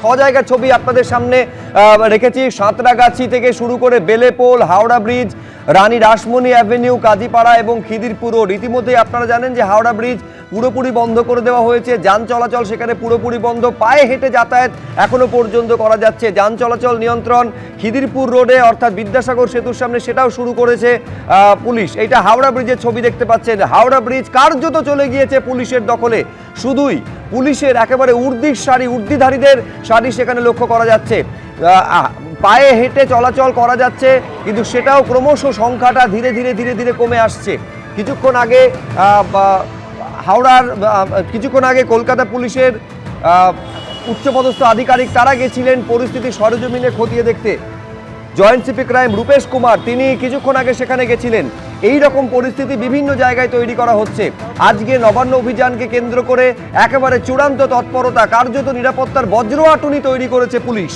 ছ জায়গার ছবি আপনাদের সামনে রেখেছি। সাঁতরাগাছি থেকে শুরু করে বেলেপোল হাওড়া ব্রিজ রানী রাসমণি অ্যাভিনিউ কাজীপাড়া এবং খিদিরপুর রোড ইতিমধ্যে আপনারা জানেন যে হাওড়া ব্রিজ পুরোপুরি বন্ধ করে দেওয়া হয়েছে। যান চলাচল সেখানে পুরোপুরি বন্ধ। পায়ে হেঁটে যাতায়াত এখনও পর্যন্ত করা যাচ্ছে। যান চলাচল নিয়ন্ত্রণ খিদিরপুর রোডে অর্থাৎ বিদ্যাসাগর সেতুর সামনে সেটাও শুরু করেছে পুলিশ। এইটা হাওড়া ব্রিজের ছবি দেখতে পাচ্ছেন। হাওড়া ব্রিজ কার্যত চলে গিয়েছে পুলিশের দখলে। শুধুই পুলিশের একেবারে উর্দির শাড়ি, উর্দিধারীদের শাড়ি সেখানে লক্ষ্য করা যাচ্ছে। পায়ে হেঁটে চলাচল করা যাচ্ছে, কিন্তু সেটাও ক্রমশ সংখ্যাটা ধীরে ধীরে ধীরে ধীরে কমে আসছে। কিছুক্ষণ আগে হাওড়ার কিছুক্ষণ আগে কলকাতা পুলিশের উচ্চপদস্থ আধিকারিক তারা গেছিলেন পরিস্থিতি সরজমিনে খতিয়ে দেখতে। Joint CP crime Rupesh Kumar, তিনি কিছুক্ষণ আগে সেখানে গেছিলেন। এই রকম পরিস্থিতি বিভিন্ন জায়গায় তৈরি করা হচ্ছে। আজকে নবান্ন অভিযানকে কেন্দ্র করে একেবারে চূড়ান্ত তৎপরতা, কার্যত নিরাপত্তার বজ্র আটুনি তৈরি করেছে পুলিশ।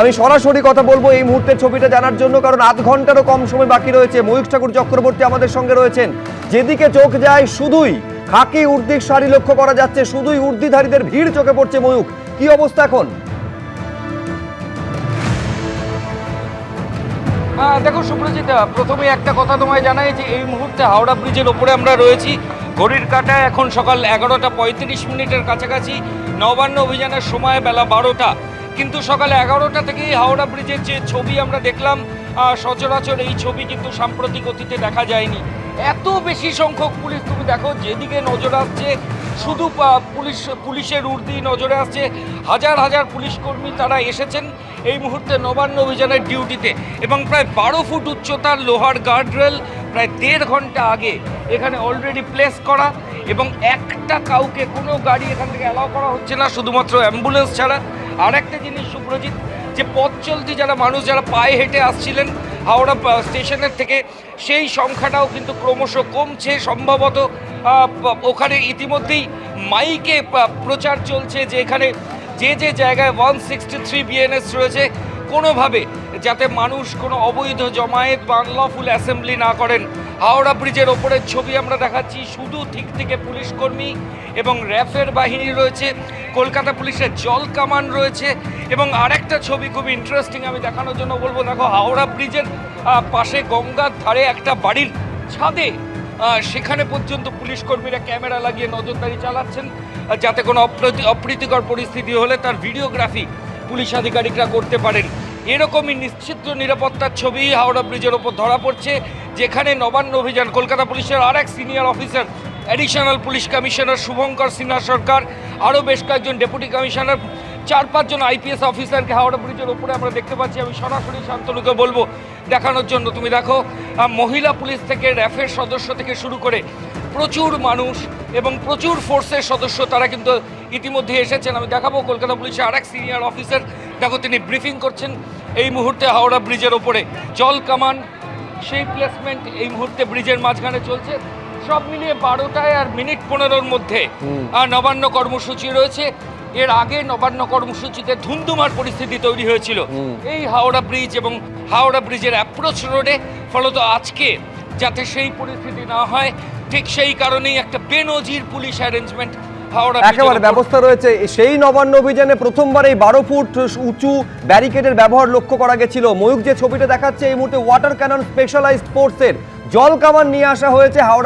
আমি সরাসরি কথা বলব এই মুহূর্তের ছবিটা জানার জন্য, কারণ আধ ঘন্টারও কম সময় বাকি রয়েছে। ময়ূখ ঠাকুর চক্রবর্তী আমাদের সঙ্গে রয়েছেন। যেদিকে চোখ যায়, শুধুই খাকি উর্দির শাড়ি লক্ষ্য করা যাচ্ছে, শুধুই উর্দিধারীদের ভিড় চোখে পড়ছে ময়ূখ। কি অবস্থা এখন? দেখো সুপ্রজিৎ প্রথমে একটা কথা তোমায় জানাই যে এই মুহূর্তে হাওড়া ব্রিজের ওপরে আমরা রয়েছি। ঘড়ির কাঁটায় এখন সকাল এগারোটা পঁয়ত্রিশ মিনিটের কাছাকাছি। নবান্ন অভিযানের সময় বেলা বারোটা। কিন্তু সকাল এগারোটা থেকেই হাওড়া ব্রিজের যে ছবি আমরা দেখলাম সচরাচর এই ছবি কিন্তু সাম্প্রতিক অতীতে দেখা যায়নি। এত বেশি সংখ্যক পুলিশ তুমি দেখো, যেদিকে নজর আসছে, শুধু পুলিশ, পুলিশের উর্দি নজরে আসছে, হাজার হাজার পুলিশ কর্মী তারা এসেছেন এই মুহূর্তে নবান্ন অভিযানের ডিউটিতে। এবং প্রায় বারো ফুট উচ্চতার লোহার গার্ডরেল প্রায় দেড় ঘণ্টা আগে এখানে অলরেডি প্লেস করা এবং একটা কাউকে কোনো গাড়ি এখান থেকে অ্যালাউ করা হচ্ছে না, শুধুমাত্র অ্যাম্বুলেন্স ছাড়া। আর একটা জিনিস সুপ্রজিৎ যে পথ চলতি যারা মানুষ, যারা পায়ে হেঁটে আসছিলেন হাওড়া স্টেশনের থেকে, সেই সংখ্যাটাও কিন্তু ক্রমশ কমছে। সম্ভবত ওখানে ইতিমধ্যেই মাইকে প্রচার চলছে যে এখানে যে যে জায়গায় ওয়ান সিক্সটি থ্রি বিএনএস রয়েছে কোনোভাবে যাতে মানুষ কোনো অবৈধ জমায়েত বা আনলফুল অ্যাসেম্বলি না করেন। হাওড়া ব্রিজের ওপরের ছবি আমরা দেখাচ্ছি, শুধু ঠিক থেকে পুলিশ কর্মী এবং র্যাফের বাহিনী রয়েছে, কলকাতা পুলিশের জল কামান রয়েছে এবং আরেকটা ছবি খুব ইন্টারেস্টিং আমি দেখানোর জন্য বলব, দেখো হাওড়া ব্রিজের পাশে গঙ্গার ধারে একটা বাড়ির ছাদে সেখানে পর্যন্ত পুলিশ কর্মীরা ক্যামেরা লাগিয়ে নজরদারি চালাচ্ছেন যাতে কোনো অপ্রীতি- অপ্রীতিকর পরিস্থিতি হলে তার ভিডিওগ্রাফি পুলিশ আধিকারিকরা করতে পারেন। এরকমই নিশ্চিত নিরাপত্তার ছবি হাওড়া ব্রিজের ওপর ধরা পড়ছে, যেখানে নবান্ন অভিযান। কলকাতা পুলিশের আর এক senior officer additional police commissioner Shubhankar Sinha Sarkar, আরও বেশ কয়েকজন ডেপুটি কমিশনার চার পাঁচজন আইপিএস অফিসারকে হাওড়া ব্রিজের ওপরে আমরা দেখতে পাচ্ছি। আমি সরাসরি শান্তনুকে বলব, দেখানোর জন্য তুমি দেখো মহিলা পুলিশ থেকে র্যাফের সদস্য থেকে শুরু করে প্রচুর মানুষ এবং প্রচুর ফোর্সের সদস্য তারা কিন্তু ইতিমধ্যে এসেছেন। আমি দেখাবো কলকাতা পুলিশের আরেক সিনিয়র অফিসার দেখো তিনি ব্রিফিং করছেন এই মুহূর্তে হাওড়া ব্রিজের ওপরে। জল কামান সেই প্লেসমেন্ট এই মুহূর্তে ব্রিজের মাঝখানে চলছে। সব মিলিয়ে বারোটায় আর মিনিট পনেরোর মধ্যে আর নবান্ন কর্মসূচি রয়েছে। এর আগে নবান্ন কর্মসূচিতে ধুমধুমার পরিস্থিতি তৈরি হয়েছিল। এই হাওড়া ব্রিজ এবং হাওড়া ব্রিজের অ্যাপ্রোচ রোডে ফলত আজকে যাতে সেই পরিস্থিতি না হয় ঠিক সেই কারণেই একটা বেনজির পুলিশ অ্যারেঞ্জমেন্ট একেবারে ব্যবস্থা রয়েছে। সেই নবান্ন অভিযানে প্রথমবার এই বারো ফুট উঁচু ব্যারিকেডের ব্যবহার লক্ষ্য করা গেছিল। ময়ূক যে ছবিটা দেখাচ্ছে এই মুহূর্তে ওয়াটার ক্যানন স্পেশালাইজড ফোর্সের জল কামান নিয়ে আসা হয়েছে হাওড়া